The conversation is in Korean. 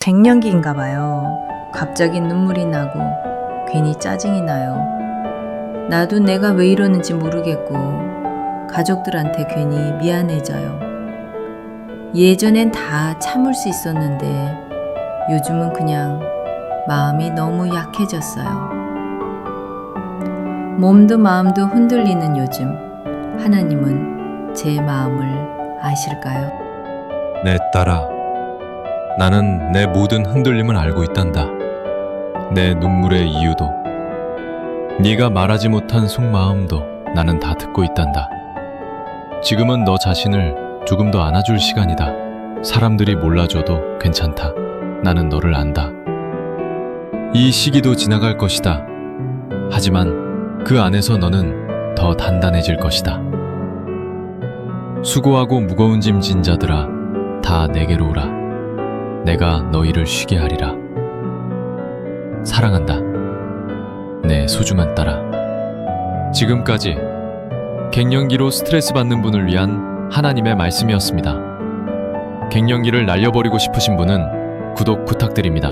갱년기인가 봐요. 갑자기 눈물이 나고 괜히 짜증이 나요. 나도 내가 왜 이러는지 모르겠고 가족들한테 괜히 미안해져요. 예전엔 다 참을 수 있었는데 요즘은 그냥 마음이 너무 약해졌어요. 몸도 마음도 흔들리는 요즘 하나님은 제 마음을 아실까요? 내 딸아, 나는 내 모든 흔들림을 알고 있단다. 내 눈물의 이유도, 네가 말하지 못한 속마음도 나는 다 듣고 있단다. 지금은 너 자신을 조금 더 안아줄 시간이다. 사람들이 몰라줘도 괜찮다. 나는 너를 안다. 이 시기도 지나갈 것이다. 하지만 그 안에서 너는 더 단단해질 것이다. 수고하고 무거운 짐진 자들아, 다 내게로 오라. 내가 너희를 쉬게 하리라. 사랑한다. 내 소중한 딸아. 지금까지 갱년기로 스트레스 받는 분을 위한 하나님의 말씀이었습니다. 갱년기를 날려버리고 싶으신 분은 구독 부탁드립니다.